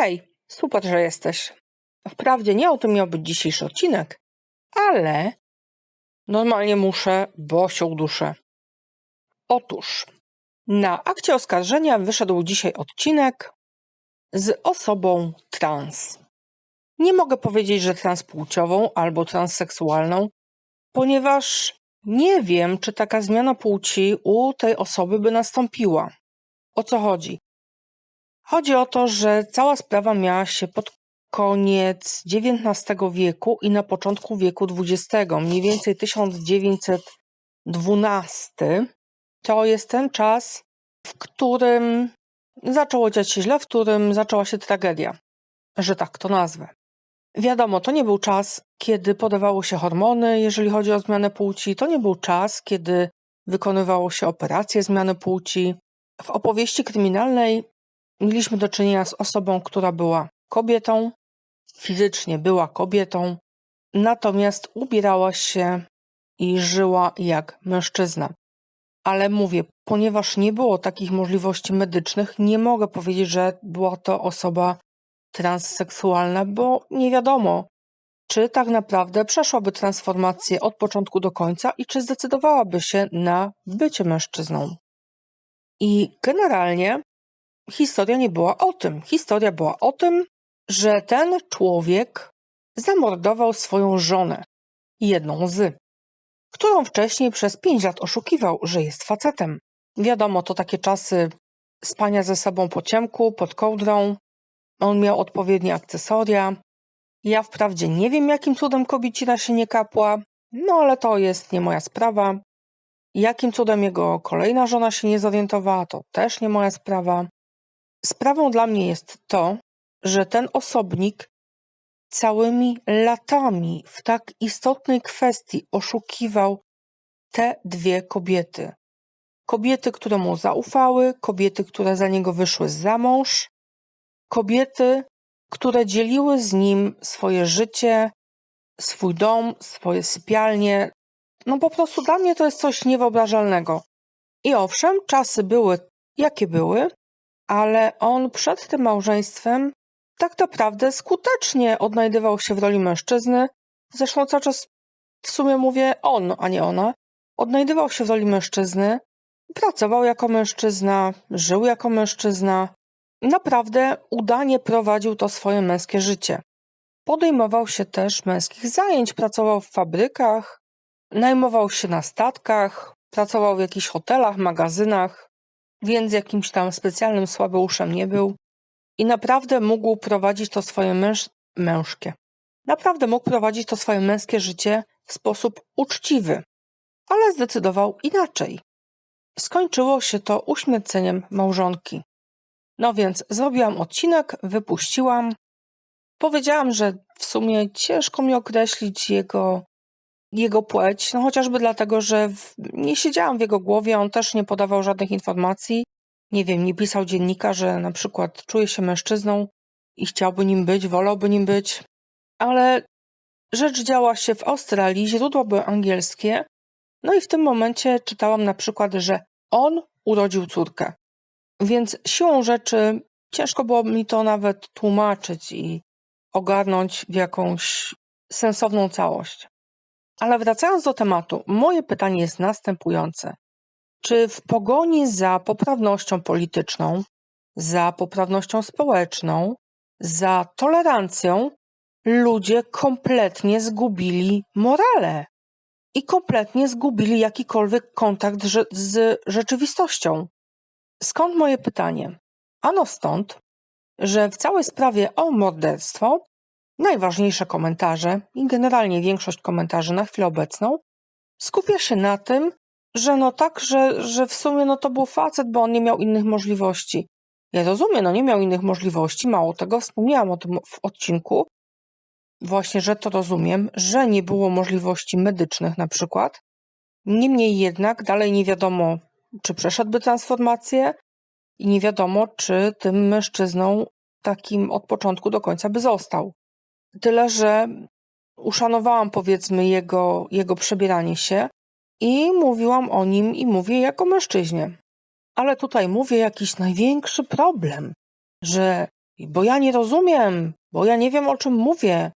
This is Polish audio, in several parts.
Hej, super, że jesteś. Wprawdzie nie o tym miał być dzisiejszy odcinek, ale normalnie muszę, bo się uduszę. Otóż na akcie oskarżenia wyszedł dzisiaj odcinek z osobą trans. Nie mogę powiedzieć, że transpłciową albo transseksualną, ponieważ nie wiem, czy taka zmiana płci u tej osoby by nastąpiła. O co chodzi? Chodzi o to, że cała sprawa miała się pod koniec XIX wieku i na początku wieku XX, mniej więcej 1912. To jest ten czas, w którym zaczęło dziać się źle, w którym zaczęła się tragedia, że tak to nazwę. Wiadomo, to nie był czas, kiedy podawało się hormony, jeżeli chodzi o zmianę płci, to nie był czas, kiedy wykonywało się operacje zmiany płci. W opowieści kryminalnej mieliśmy do czynienia z osobą, która była kobietą, fizycznie była kobietą, natomiast ubierała się i żyła jak mężczyzna. Ale mówię, ponieważ nie było takich możliwości medycznych, nie mogę powiedzieć, że była to osoba transseksualna, bo nie wiadomo, czy tak naprawdę przeszłaby transformację od początku do końca i czy zdecydowałaby się na bycie mężczyzną. I generalnie historia nie była o tym. Historia była o tym, że ten człowiek zamordował swoją żonę, jedną z, którą wcześniej przez pięć lat oszukiwał, że jest facetem. Wiadomo, to takie czasy spania ze sobą po ciemku, pod kołdrą. On miał odpowiednie akcesoria. Ja wprawdzie nie wiem, jakim cudem kobiecina się nie kapła, no ale to jest nie moja sprawa. Jakim cudem jego kolejna żona się nie zorientowała, to też nie moja sprawa. Sprawą dla mnie jest to, że ten osobnik całymi latami w tak istotnej kwestii oszukiwał te dwie kobiety. Kobiety, które mu zaufały, kobiety, które za niego wyszły za mąż, kobiety, które dzieliły z nim swoje życie, swój dom, swoje sypialnie. No po prostu dla mnie to jest coś niewyobrażalnego. I owszem, czasy były jakie były, ale on przed tym małżeństwem tak naprawdę skutecznie odnajdywał się w roli mężczyzny. Zresztą cały czas w sumie mówię on, a nie ona. Odnajdywał się w roli mężczyzny, pracował jako mężczyzna, żył jako mężczyzna. Naprawdę udanie prowadził to swoje męskie życie. Podejmował się też męskich zajęć, pracował w fabrykach, najmował się na statkach, pracował w jakichś hotelach, magazynach, więc jakimś tam specjalnym słabeuszem nie był i naprawdę mógł prowadzić to swoje męż... mężkie. Naprawdę mógł prowadzić to swoje męskie życie w sposób uczciwy, ale zdecydował inaczej. Skończyło się to uśmierceniem małżonki. No więc zrobiłam odcinek, wypuściłam. Powiedziałam, że w sumie ciężko mi określić jego, jego płeć, no chociażby dlatego, że w, nie siedziałam w jego głowie, on też nie podawał żadnych informacji nie wiem, nie pisał dziennika, że na przykład czuje się mężczyzną i chciałby nim być, wolałby nim być, ale rzecz działa się w Australii, źródła były angielskie, no i w tym momencie czytałam na przykład, że on urodził córkę. Więc siłą rzeczy ciężko było mi to nawet tłumaczyć i ogarnąć w jakąś sensowną całość. Ale wracając do tematu, moje pytanie jest następujące. Czy w pogoni za poprawnością polityczną, za poprawnością społeczną, za tolerancją ludzie kompletnie zgubili morale i kompletnie zgubili jakikolwiek kontakt z rzeczywistością? Skąd moje pytanie? Ano stąd, że w całej sprawie o morderstwo najważniejsze komentarze i generalnie większość komentarzy na chwilę obecną skupia się na tym, że no tak, że, że w sumie no to był facet, bo on nie miał innych możliwości. Ja rozumiem, no nie miał innych możliwości, mało tego, wspomniałam o tym w odcinku, właśnie, że to rozumiem, że nie było możliwości medycznych na przykład. Niemniej jednak dalej nie wiadomo, czy przeszedłby transformację i nie wiadomo, czy tym mężczyzną takim od początku do końca by został. Tyle, że uszanowałam powiedzmy jego, jego przebieranie się, i mówiłam o nim i mówię jako mężczyźnie. Ale tutaj mówię jakiś największy problem, że bo ja nie rozumiem, bo ja nie wiem o czym mówię,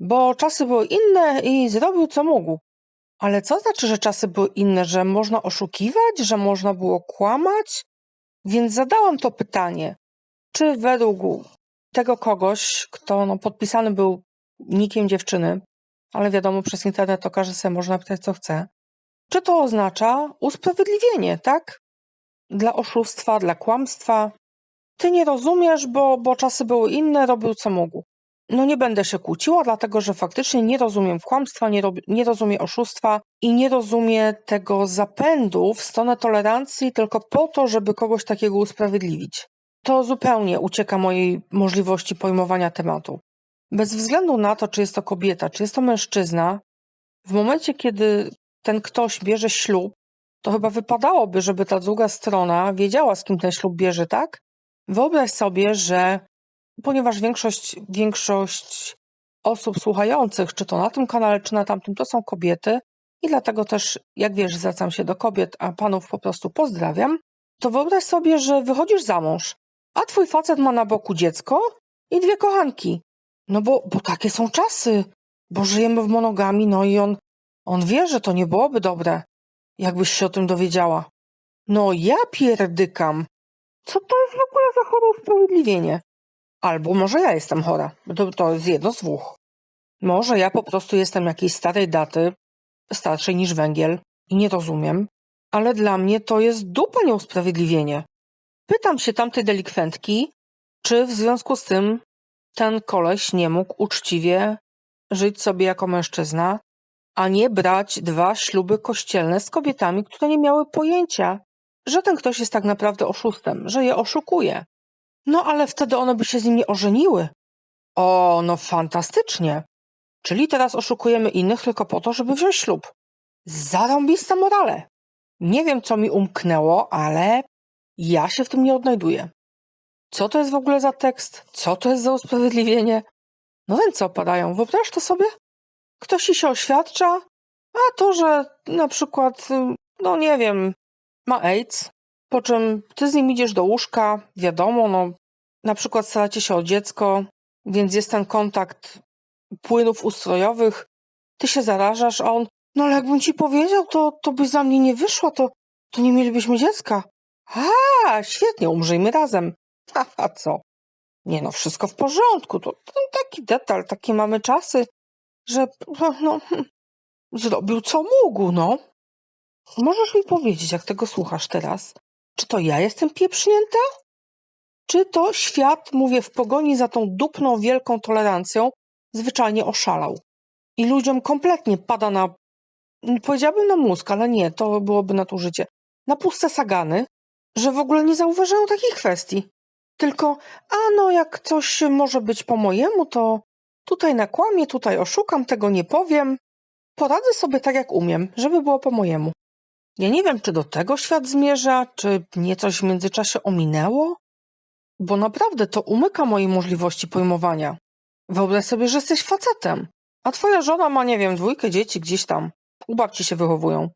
bo czasy były inne i zrobił co mógł. Ale co znaczy, że czasy były inne, że można oszukiwać, że można było kłamać? Więc zadałam to pytanie, czy według tego kogoś, kto no, podpisany był nikiem dziewczyny, ale wiadomo, przez internet to każdy sobie może napisać co chce, czy to oznacza usprawiedliwienie, tak? Dla oszustwa, dla kłamstwa. Ty nie rozumiesz, bo, bo czasy były inne, robił co mógł. No nie będę się kłóciła, dlatego że faktycznie nie rozumiem kłamstwa, nie, rob, nie rozumiem oszustwa i nie rozumiem tego zapędu w stronę tolerancji tylko po to, żeby kogoś takiego usprawiedliwić. To zupełnie ucieka mojej możliwości pojmowania tematu. Bez względu na to, czy jest to kobieta, czy jest to mężczyzna, w momencie, kiedy ten ktoś bierze ślub, to chyba wypadałoby, żeby ta druga strona wiedziała, z kim ten ślub bierze, tak? Wyobraź sobie, że ponieważ większość, większość osób słuchających, czy to na tym kanale, czy na tamtym, to są kobiety, i dlatego też, jak wiesz, zwracam się do kobiet, a panów po prostu pozdrawiam, to wyobraź sobie, że wychodzisz za mąż, a twój facet ma na boku dziecko i dwie kochanki. No bo, bo takie są czasy, bo żyjemy w monogami, no i on, on wie, że to nie byłoby dobre, jakbyś się o tym dowiedziała. No ja pierdykam. Co to jest w ogóle za chore usprawiedliwienie? Albo może ja jestem chora. To, to jest jedno z dwóch. Może ja po prostu jestem jakiejś starej daty, starszej niż węgiel i nie rozumiem, ale dla mnie to jest dupa nieusprawiedliwienie. Pytam się tamtej delikwentki, czy w związku z tym ten koleś nie mógł uczciwie żyć sobie jako mężczyzna, a nie brać dwa śluby kościelne z kobietami, które nie miały pojęcia, że ten ktoś jest tak naprawdę oszustem, że je oszukuje. No ale wtedy one by się z nim nie ożeniły. O, no fantastycznie. Czyli teraz oszukujemy innych tylko po to, żeby wziąć ślub. Zarąbista morale. Nie wiem, co mi umknęło, ale ja się w tym nie odnajduję. Co to jest w ogóle za tekst? Co to jest za usprawiedliwienie? No ręce opadają. Wyobraź to sobie? Ktoś ci się oświadcza, a to, że na przykład, no nie wiem, ma AIDS, po czym ty z nim idziesz do łóżka, wiadomo, no na przykład staracie się o dziecko, więc jest ten kontakt płynów ustrojowych, ty się zarażasz, a on, no ale jakbym ci powiedział, to, to byś za mnie nie wyszła, to, to nie mielibyśmy dziecka. A, świetnie, umrzyjmy razem. A co? Nie no, wszystko w porządku, to, to taki detal, takie mamy czasy, że no, no, zrobił co mógł, no. Możesz mi powiedzieć, jak tego słuchasz teraz, czy to ja jestem pieprznięta? Czy to świat, mówię, w pogoni za tą dupną wielką tolerancją, zwyczajnie oszalał? I ludziom kompletnie pada na, powiedziałabym na mózg, ale nie, to byłoby nadużycie, na puste sagany, że w ogóle nie zauważają takich kwestii. Tylko, a no, jak coś może być po mojemu, to tutaj nakłamię, tutaj oszukam, tego nie powiem. Poradzę sobie tak, jak umiem, żeby było po mojemu. Ja nie wiem, czy do tego świat zmierza, czy mnie coś w międzyczasie ominęło, bo naprawdę to umyka mojej możliwości pojmowania. Wyobraź sobie, że jesteś facetem, a twoja żona ma, nie wiem, dwójkę dzieci gdzieś tam. U babci się wychowują.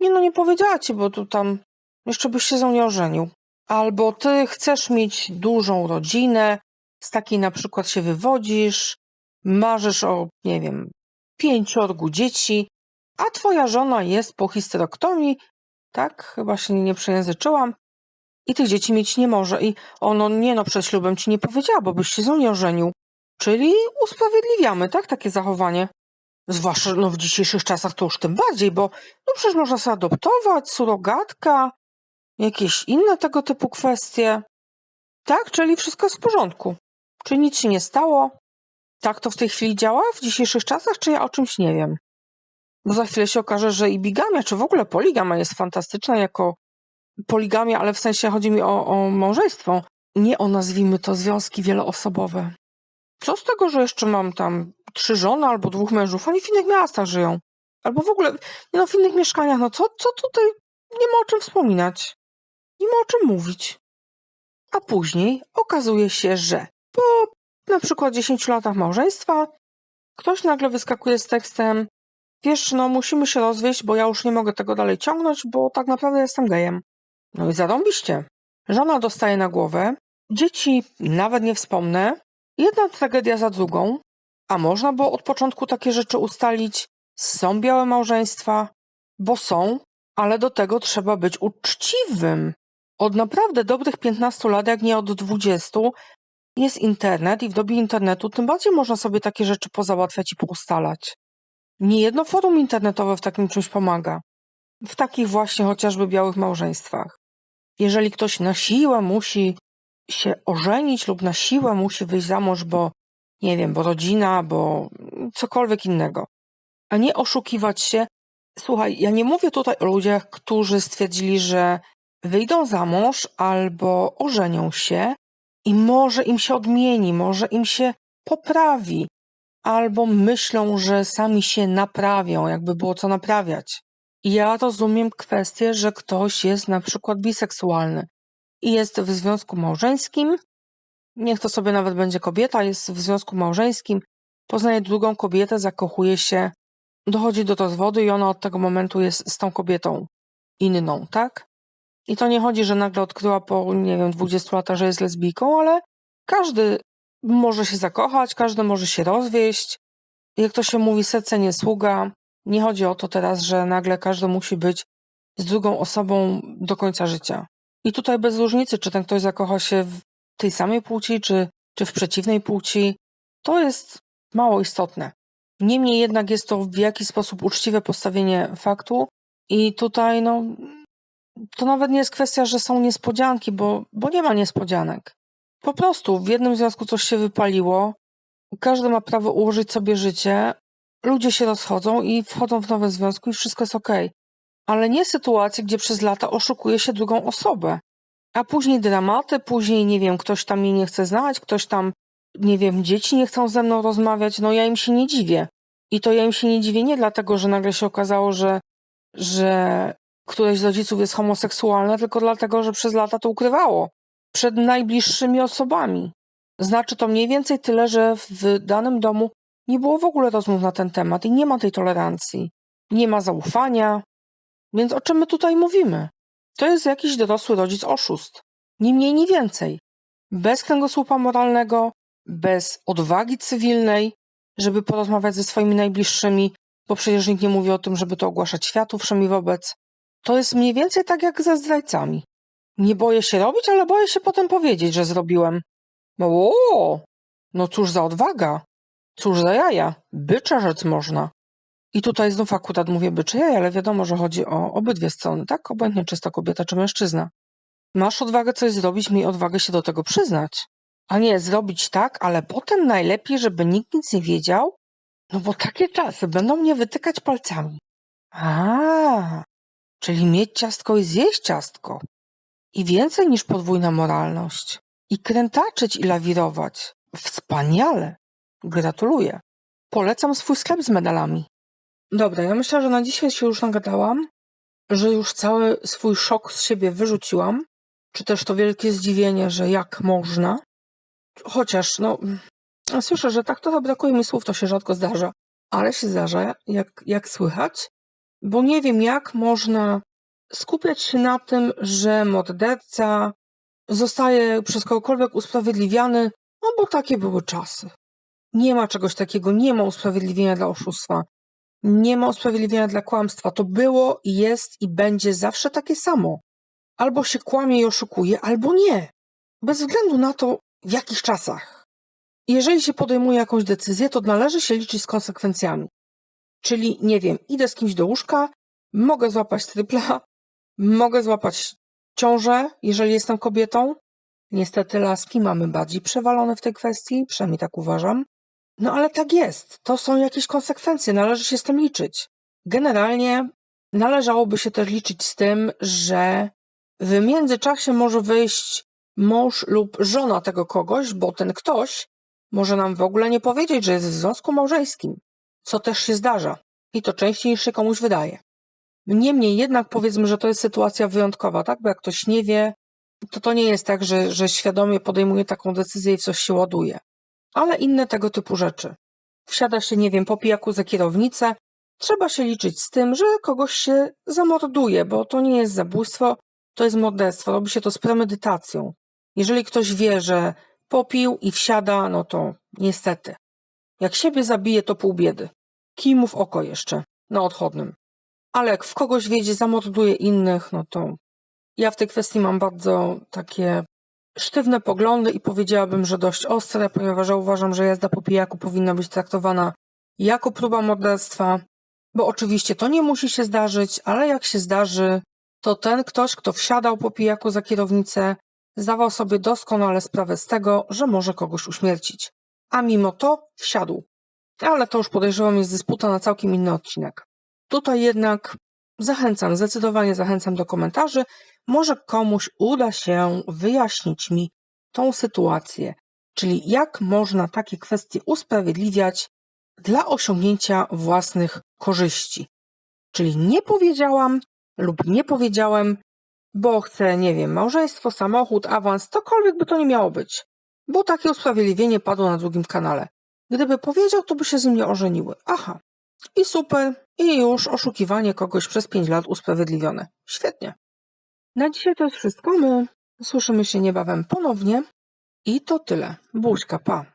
Nie no, nie powiedziała ci, bo tu tam jeszcze byś się z nią nie ożenił. Albo ty chcesz mieć dużą rodzinę, z takiej na przykład się wywodzisz, marzysz o, nie wiem, pięciorgu dzieci, a twoja żona jest po histerektomii, tak, chyba się nie przejęzyczyłam, i tych dzieci mieć nie może. I ono, nie no, przed ślubem ci nie powiedziała, bo byś się z nią nie ożenił. Czyli usprawiedliwiamy, tak, takie zachowanie. Zwłaszcza no, w dzisiejszych czasach to już tym bardziej, bo no przecież można sobie adoptować, surogatka, jakieś inne tego typu kwestie. Tak, czyli wszystko jest w porządku. Czy nic się nie stało? Tak to w tej chwili działa w dzisiejszych czasach, czy ja o czymś nie wiem? Bo za chwilę się okaże, że i bigamia, czy w ogóle poligamia jest fantastyczna jako poligamia, ale w sensie chodzi mi o, o małżeństwo. Nie o nazwijmy to związki wieloosobowe. Co z tego, że jeszcze mam tam trzy żony albo dwóch mężów? Oni w innych miastach żyją. Albo w ogóle no, w innych mieszkaniach. No co, co tutaj? Nie ma o czym wspominać. Nie ma o czym mówić. A później okazuje się, że po na przykład 10 latach małżeństwa ktoś nagle wyskakuje z tekstem wiesz, no musimy się rozwieść, bo ja już nie mogę tego dalej ciągnąć, bo tak naprawdę jestem gejem. No i zarąbiście. Żona dostaje na głowę, Dzieci nawet nie wspomnę. Jedna tragedia za drugą. A można było od początku takie rzeczy ustalić. Są białe małżeństwa, bo są, ale do tego trzeba być uczciwym. Od naprawdę dobrych 15 lat, jak nie od 20, jest internet i w dobie internetu tym bardziej można sobie takie rzeczy pozałatwiać i poustalać. Niejedno forum internetowe w takim czymś pomaga. W takich właśnie chociażby białych małżeństwach. Jeżeli ktoś na siłę musi się ożenić lub na siłę musi wyjść za mąż, bo nie wiem, bo rodzina, bo cokolwiek innego, a nie oszukiwać się. Słuchaj, ja nie mówię tutaj o ludziach, którzy stwierdzili, że wyjdą za mąż albo ożenią się i może im się odmieni, może im się poprawi, albo myślą, że sami się naprawią, jakby było co naprawiać. Ja rozumiem kwestię, że ktoś jest na przykład biseksualny i jest w związku małżeńskim, niech to sobie nawet będzie kobieta, jest w związku małżeńskim, poznaje drugą kobietę, zakochuje się, dochodzi do rozwodu i ona od tego momentu jest z tą kobietą inną, tak? I to nie chodzi, że nagle odkryła po, nie wiem, 20 latach, że jest lesbijką, ale każdy może się zakochać, każdy może się rozwieść. Jak to się mówi, serce nie sługa. Nie chodzi o to teraz, że nagle każdy musi być z drugą osobą do końca życia. I tutaj bez różnicy, czy ten ktoś zakocha się w tej samej płci, czy, czy w przeciwnej płci, to jest mało istotne. Niemniej jednak jest to w jakiś sposób uczciwe postawienie faktu i tutaj no, to nawet nie jest kwestia, że są niespodzianki, bo, bo nie ma niespodzianek. Po prostu w jednym związku coś się wypaliło, każdy ma prawo ułożyć sobie życie, ludzie się rozchodzą i wchodzą w nowe związki i wszystko jest ok. Ale nie sytuacje, gdzie przez lata oszukuje się drugą osobę. A później dramaty, później, nie wiem, ktoś tam mnie nie chce znać, ktoś tam, nie wiem, dzieci nie chcą ze mną rozmawiać, no ja im się nie dziwię. I to ja im się nie dziwię nie dlatego, że nagle się okazało, że, że któreś z rodziców jest homoseksualne, tylko dlatego, że przez lata to ukrywało przed najbliższymi osobami. Znaczy to mniej więcej tyle, że w danym domu nie było w ogóle rozmów na ten temat i nie ma tej tolerancji, nie ma zaufania. Więc o czym my tutaj mówimy? To jest jakiś dorosły rodzic oszust. Ni mniej, ni więcej. Bez kręgosłupa moralnego, bez odwagi cywilnej, żeby porozmawiać ze swoimi najbliższymi, bo przecież nikt nie mówi o tym, żeby to ogłaszać światu wszemi wobec. To jest mniej więcej tak jak ze zdrajcami. Nie boję się robić, ale boję się potem powiedzieć, że zrobiłem. O, no cóż za odwaga. Cóż za jaja. Bycza rzec można. I tutaj znów akurat mówię bycze jaja, ale wiadomo, że chodzi o obydwie strony, tak? Obojętnie czy to kobieta, czy mężczyzna. Masz odwagę coś zrobić, miej odwagę się do tego przyznać. A nie zrobić tak, ale potem najlepiej, żeby nikt nic nie wiedział, no bo takie czasy będą mnie wytykać palcami. A, czyli mieć ciastko i zjeść ciastko. I więcej niż podwójna moralność. I krętaczyć i lawirować. Wspaniale. Gratuluję. Polecam swój sklep z medalami. Dobra, ja myślę, że na dzisiaj się już nagadałam, że już cały swój szok z siebie wyrzuciłam, czy też to wielkie zdziwienie, że jak można. Chociaż, no, słyszę, że tak to brakuje mi słów, to się rzadko zdarza, ale się zdarza, jak, jak słychać, bo nie wiem, jak można skupiać się na tym, że morderca zostaje przez kogokolwiek usprawiedliwiany, no bo takie były czasy. Nie ma czegoś takiego, nie ma usprawiedliwienia dla oszustwa, nie ma usprawiedliwienia dla kłamstwa. To było, jest i będzie zawsze takie samo. Albo się kłamie i oszukuje, albo nie. Bez względu na to, w jakich czasach. Jeżeli się podejmuje jakąś decyzję, to należy się liczyć z konsekwencjami. Czyli, nie wiem, idę z kimś do łóżka, mogę złapać tripla, mogę złapać ciążę, jeżeli jestem kobietą. Niestety laski mamy bardziej przewalone w tej kwestii, przynajmniej tak uważam. No ale tak jest. To są jakieś konsekwencje, należy się z tym liczyć. Generalnie należałoby się też liczyć z tym, że w międzyczasie może wyjść mąż lub żona tego kogoś, bo ten ktoś może nam w ogóle nie powiedzieć, że jest w związku małżeńskim, co też się zdarza i to częściej niż się komuś wydaje. Niemniej jednak powiedzmy, że to jest sytuacja wyjątkowa, tak? Bo jak ktoś nie wie, to to nie jest tak, że, że świadomie podejmuje taką decyzję i coś się ładuje. Ale inne tego typu rzeczy. Wsiada się, nie wiem, po pijaku za kierownicę, trzeba się liczyć z tym, że kogoś się zamorduje, bo to nie jest zabójstwo, to jest morderstwo, robi się to z premedytacją. Jeżeli ktoś wie, że popił i wsiada, no to niestety. Jak siebie zabije, to pół biedy. Kij mu w oko jeszcze, na odchodnym. Ale jak w kogoś wiedzie, zamorduje innych, no to ja w tej kwestii mam bardzo takie sztywne poglądy i powiedziałabym, że dość ostre, ponieważ ja uważam, że jazda po pijaku powinna być traktowana jako próba morderstwa, bo oczywiście to nie musi się zdarzyć, ale jak się zdarzy, to ten ktoś, kto wsiadał po pijaku za kierownicę, zdawał sobie doskonale sprawę z tego, że może kogoś uśmiercić. A mimo to wsiadł. Ale to już podejrzewam jest dysputa na całkiem inny odcinek. Tutaj jednak zachęcam, zdecydowanie zachęcam do komentarzy. Może komuś uda się wyjaśnić mi tą sytuację, czyli jak można takie kwestie usprawiedliwiać dla osiągnięcia własnych korzyści. Czyli nie powiedziałam lub nie powiedziałem, bo chcę, nie wiem, małżeństwo, samochód, awans, cokolwiek by to nie miało być. Bo takie usprawiedliwienie padło na drugim kanale. Gdyby powiedział, to by się z nim nie ożeniły. Aha. I super. I już oszukiwanie kogoś przez pięć lat usprawiedliwione. Świetnie. Na dzisiaj to jest wszystko. My słyszymy się niebawem ponownie. I to tyle. Buźka, pa.